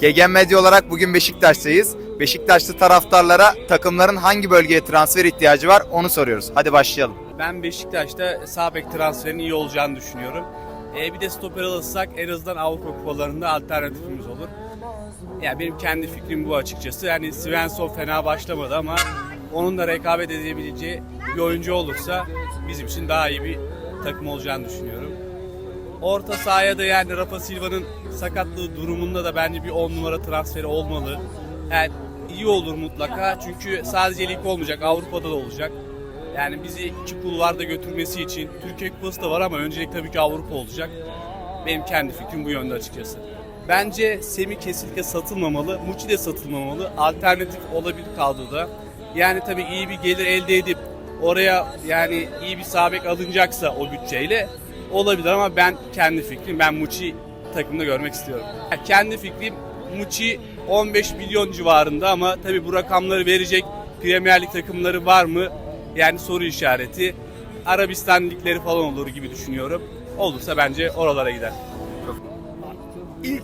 Gegen Medya olarak bugün Beşiktaş'tayız. Beşiktaşlı taraftarlara takımların hangi bölgeye transfer ihtiyacı var onu soruyoruz. Hadi başlayalım. Ben Beşiktaş'ta sağ bek transferinin iyi olacağını düşünüyorum. Ee, bir de stoper alırsak en azından Avrupa kupalarında alternatifimiz olur. Yani benim kendi fikrim bu açıkçası. Yani Svensson fena başlamadı ama onun da rekabet edebileceği bir oyuncu olursa bizim için daha iyi bir takım olacağını düşünüyorum. Orta sahaya da yani Rafa Silva'nın sakatlığı durumunda da bence bir 10 numara transferi olmalı. Yani iyi olur mutlaka çünkü sadece lig olmayacak Avrupa'da da olacak. Yani bizi iki kulvarda götürmesi için Türkiye Kupası da var ama öncelik tabii ki Avrupa olacak. Benim kendi fikrim bu yönde açıkçası. Bence Semi kesinlikle satılmamalı, Muçi de satılmamalı. Alternatif olabilir kadroda. Yani tabii iyi bir gelir elde edip oraya yani iyi bir sabek alınacaksa o bütçeyle olabilir ama ben kendi fikrim ben Muçi takımda görmek istiyorum. Yani kendi fikrim Muçi 15 milyon civarında ama tabii bu rakamları verecek Premier Lig takımları var mı? Yani soru işareti. Arabistan ligleri falan olur gibi düşünüyorum. Olursa bence oralara gider. İlk,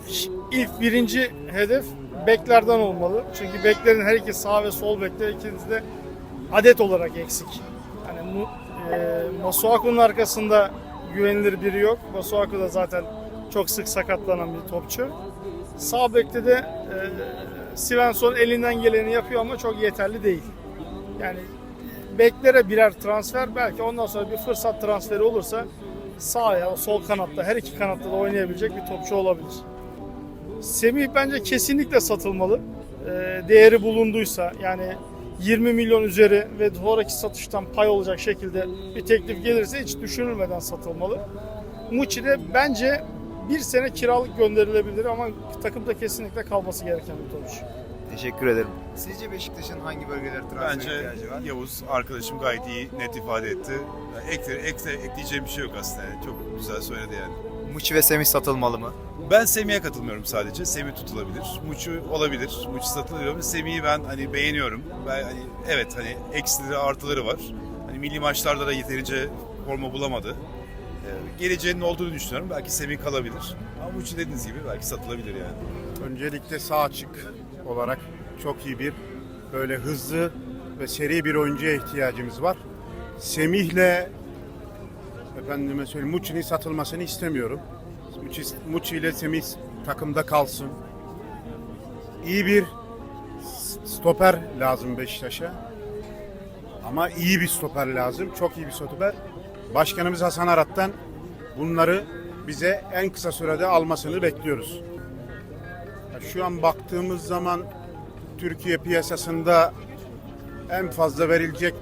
ilk birinci hedef beklerden olmalı. Çünkü beklerin her iki sağ ve sol bekler ikisi de adet olarak eksik. Yani e, Masuaku'nun arkasında güvenilir biri yok. Masuaku da zaten çok sık sakatlanan bir topçu. Sağ bekte de e, Svensson elinden geleni yapıyor ama çok yeterli değil. Yani beklere birer transfer belki ondan sonra bir fırsat transferi olursa sağ ya sol kanatta her iki kanatta da oynayabilecek bir topçu olabilir. Semih bence kesinlikle satılmalı. Ee, değeri bulunduysa yani 20 milyon üzeri ve sonraki satıştan pay olacak şekilde bir teklif gelirse hiç düşünülmeden satılmalı. Muçi de bence bir sene kiralık gönderilebilir ama takımda kesinlikle kalması gereken bir topçu. Teşekkür ederim. Sizce Beşiktaş'ın hangi bölgelere transfer Bence ihtiyacı var? Yavuz arkadaşım gayet iyi net ifade etti. Yani ekle, ekle, ekleyeceğim bir şey yok aslında. Çok güzel söyledi yani. Muçi ve Semih satılmalı mı? Ben Semih'e katılmıyorum sadece. Semih tutulabilir. Muçu olabilir. Muçu satılıyor. Semih'i ben hani beğeniyorum. Ben hani evet hani eksileri artıları var. Hani milli maçlarda da yeterince forma bulamadı. Ee, geleceğinin olduğunu düşünüyorum. Belki Semih kalabilir. Ama Muçu dediğiniz gibi belki satılabilir yani. Öncelikle sağ açık olarak çok iyi bir böyle hızlı ve seri bir oyuncuya ihtiyacımız var. Semih'le efendime söyleyeyim Muçi'nin satılmasını istemiyorum. Muçi, ile Semih takımda kalsın. İyi bir stoper lazım Beşiktaş'a. Ama iyi bir stoper lazım. Çok iyi bir stoper. Başkanımız Hasan Arat'tan bunları bize en kısa sürede almasını bekliyoruz. Şu an baktığımız zaman Türkiye piyasasında en fazla verilecek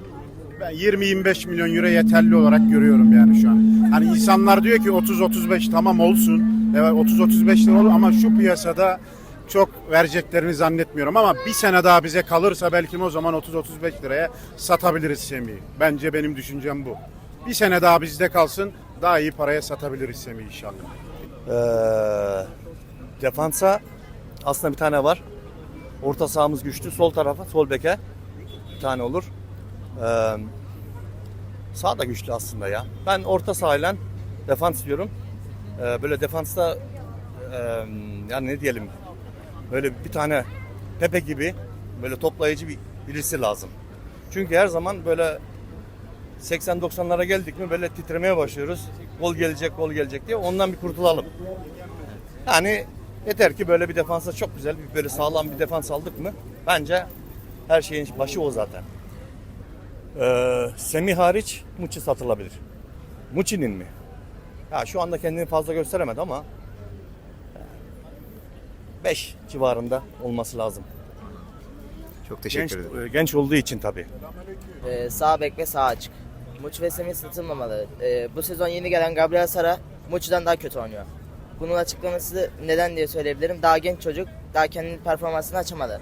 ben 20-25 milyon euro yeterli olarak görüyorum yani şu an. Hani insanlar diyor ki 30-35 tamam olsun. Evet 30-35 lira olur ama şu piyasada çok vereceklerini zannetmiyorum ama bir sene daha bize kalırsa belki o zaman 30-35 liraya satabiliriz Semih'i. Bence benim düşüncem bu. Bir sene daha bizde kalsın daha iyi paraya satabiliriz Semih'i inşallah. Ee, defansa aslında bir tane var. Orta sahamız güçlü. Sol tarafa, sol beke bir tane olur. Ee, sağ da güçlü aslında ya. Ben orta sahayla defans diyorum. Ee, böyle defansta e, yani ne diyelim böyle bir tane Pepe gibi böyle toplayıcı bir birisi lazım. Çünkü her zaman böyle 80-90'lara geldik mi böyle titremeye başlıyoruz. Gol gelecek, gol gelecek diye ondan bir kurtulalım. Yani yeter ki böyle bir defansa çok güzel, bir böyle sağlam bir defans aldık mı bence her şeyin başı o zaten. Ee, Semih hariç Muçi satılabilir. Muçi'nin mi? Ya şu anda kendini fazla gösteremedi ama 5 civarında olması lazım. Çok teşekkür Genç, ederim. e, genç olduğu için tabii. Ee, sağ bek ve sağ açık. Muç ve Semih satılmamalı. Ee, bu sezon yeni gelen Gabriel Sara Muç'dan daha kötü oynuyor. Bunun açıklaması neden diye söyleyebilirim. Daha genç çocuk, daha kendini performansını açamadı.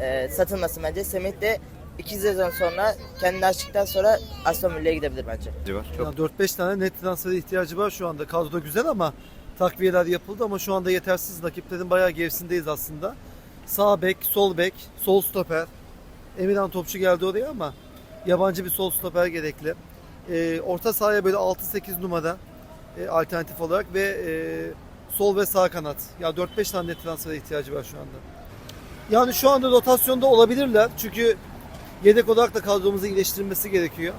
Ee, satılması bence. Semih de iki sezon sonra kendini açtıktan sonra Aston Villa'ya gidebilir bence. var. Çok Yani 4-5 tane net transfere ihtiyacı var şu anda. Kadroda güzel ama takviyeler yapıldı ama şu anda yetersiz. Rakiplerin bayağı gerisindeyiz aslında. Sağ bek, sol bek, sol stoper. Emirhan Topçu geldi oraya ama yabancı bir sol stoper gerekli. Ee, orta sahaya böyle 6-8 numara e, alternatif olarak ve e, sol ve sağ kanat. Ya 4-5 tane net transfere ihtiyacı var şu anda. Yani şu anda rotasyonda olabilirler. Çünkü yedek olarak da kadromuzu iyileştirilmesi gerekiyor.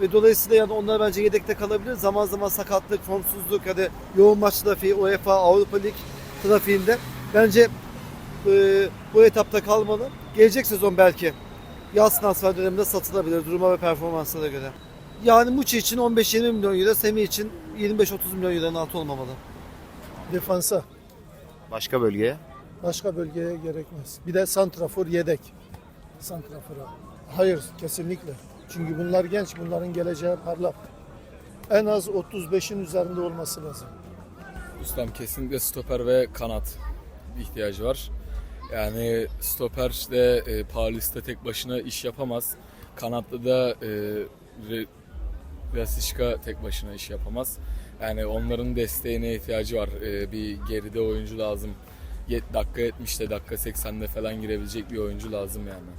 Ve dolayısıyla yani onlar bence yedekte kalabilir. Zaman zaman sakatlık, formsuzluk ya da yoğun maç trafiği, UEFA, Avrupa Lig trafiğinde bence e, bu etapta kalmalı. Gelecek sezon belki yaz transfer döneminde satılabilir duruma ve performanslara göre. Yani Muçi için 15-20 milyon euro, Semih için 25-30 milyon euro'nun altı olmamalı. Defansa. Başka bölgeye? Başka bölgeye gerekmez. Bir de santrafor yedek. Santrafora. Hayır kesinlikle. Çünkü bunlar genç, bunların geleceği parlak. En az 35'in üzerinde olması lazım. Ustam kesinlikle stoper ve kanat ihtiyacı var. Yani stoper işte e, Paris'te tek başına iş yapamaz. Kanatta da e, Re- tek başına iş yapamaz. Yani onların desteğine ihtiyacı var. E, bir geride oyuncu lazım. Yet, dakika 70'te dakika 80'de falan girebilecek bir oyuncu lazım yani.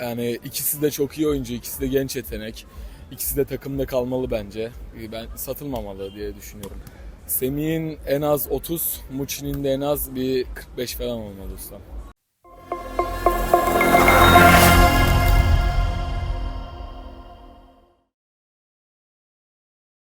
Yani ikisi de çok iyi oyuncu, ikisi de genç yetenek. İkisi de takımda kalmalı bence. E, Ben satılmamalı diye düşünüyorum. Semih'in en az 30, Muçi'nin de en az bir 45 falan olmalı ustam.